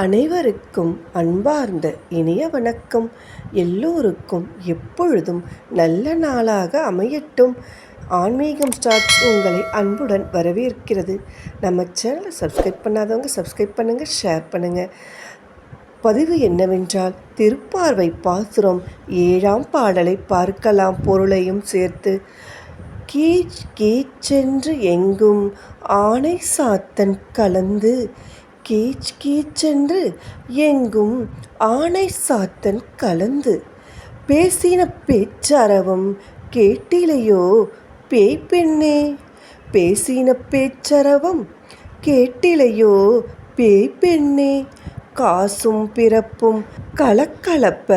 அனைவருக்கும் அன்பார்ந்த இனிய வணக்கம். எல்லோருக்கும் எப்பொழுதும் நல்ல நாளாக அமையட்டும். ஆன்மீகம் ஸ்டார்ட்ஸ் உங்களை அன்புடன் வரவேற்கிறது. நம்ம சேனலை சப்ஸ்கிரைப் பண்ணாதவங்க சப்ஸ்கிரைப் பண்ணுங்கள் ஷேர் பண்ணுங்கள் பதிவு என்னவென்றால் திருப்பார்வை பாசுரம் ஏழாம் பாடலை பார்க்கலாம் பொருளையும் சேர்த்து. கீச் கீச்சென்று எங்கும் ஆனை சாத்தன் கலந்து. கீச் கீச்சென்று எங்கும் ஆனை சாத்தன் கலந்து பேசின பேச்சரவம் கேட்டிலையோ? பேய் பெண்ணே பேசின பேச்சரவம் கேட்டிலையோ? பேய் பெண்ணே காசும் பிறப்பும் கலக்கலப்ப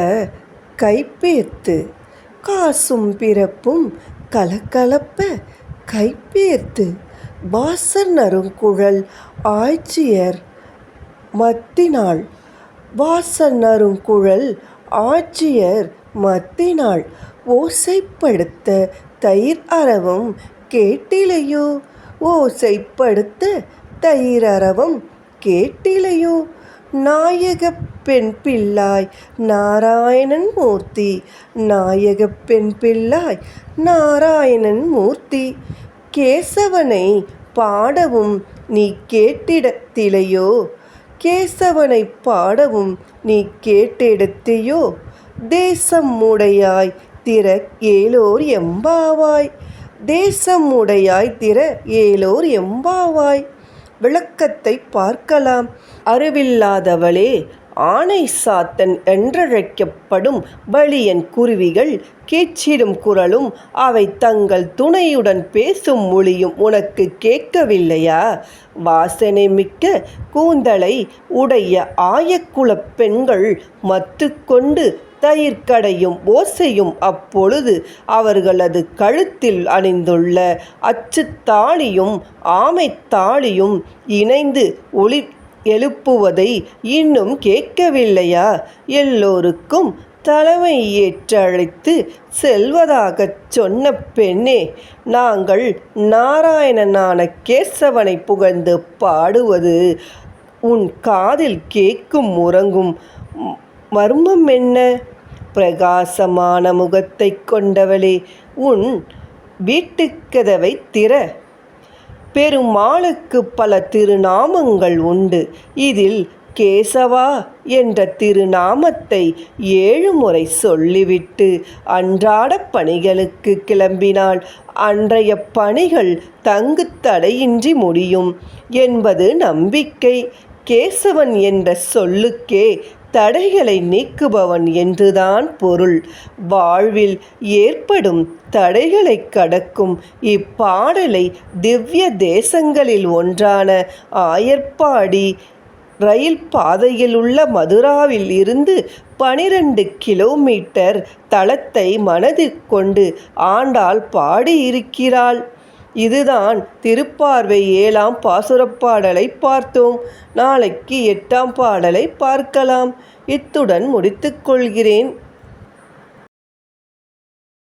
கைப்பேர்த்து காசும் பிறப்பும் கலக்கலப்ப கைப்பேர்த்து வாசர் நறுங்குழல் ஆய்ச்சியர் மத்தினாள் வாசன் அருங்குழல் ஆட்சியர் மத்தினாள் ஓசைப்படுத்த தயிர் அறவும் கேட்டிலையோ? ஓசைப்படுத்த தயிர் அறவும் கேட்டிலையோ? நாயக பெண் பிள்ளாய் நாராயணன் மூர்த்தி. நாயக பெண் பிள்ளாய் நாராயணன் மூர்த்தி. கேசவனை பாடவும் நீ கேட்டிடத்திலையோ? கேசவனை பாடவும் நீ கேட்டெடுத்தியோ? தேசம் உடையாய் திற ஏலோர் எம்பாவாய். தேசம் உடையாய் திற ஏலோர் எம்பாவாய். விளக்கத்தை பார்க்கலாம். அறிவில்லாதவளே ஆனை சாத்தன் என்றழைக்கப்படும் வலியன் குருவிகள் கீச்சிடும் குரலும் அவை தங்கள் துணையுடன் பேசும் மொழியும் உனக்கு கேட்கவில்லையா? வாசனை மிக்க கூந்தலை உடைய ஆயக்குலப் பெண்கள் மத்துக்கொண்டு தயிர் கடையும் ஓசையும் அப்பொழுது அவர்களது கழுத்தில் அணிந்துள்ள அச்சுத்தாளியும் ஆமைத்தாளியும் இணைந்து ஒளி எழுப்புவதை இன்னும் கேட்கவில்லையா? எல்லோருக்கும் தலைமை ஏற்றழைத்து செல்வதாகச் சொன்ன பெண்ணே நாங்கள் நாராயணனான கேசவனை புகழ்ந்து பாடுவது உன் காதில் கேட்கும் உறங்கும் மர்மம் என்ன? பிரகாசமான முகத்தை கொண்டவளே உன் வீட்டுக்கதவை திற. பெருமாளுக்கு பல திருநாமங்கள் உண்டு. இதில் கேசவா என்ற திருநாமத்தை ஏழு முறை சொல்லிவிட்டு அன்றாட பணிகளுக்கு கிளம்பினால் அன்றைய பணிகள் தங்கு தடையின்றி முடியும் என்பது நம்பிக்கை. கேசவன் என்ற சொல்லுக்கே தடைகளை நீக்குபவன் என்றுதான் பொருள். வாழ்வில் ஏற்படும் தடைகளை கடக்கும் இப்பாடலை திவ்ய தேசங்களில் ஒன்றான ஆயர்பாடி ரயில் பாதையில் உள்ள மதுராவில் இருந்து பனிரெண்டு கிலோமீட்டர் தளத்தை மனதில் கொண்டு ஆண்டாள் பாடியிருக்கிறாள். இதுதான் திருப்பார்வை ஏழாம் பாசுரப்பாடலை பார்த்தோம். நாளைக்கு எட்டாம் பாடலை பார்க்கலாம். இத்துடன் முடித்துக்கொள்கிறேன்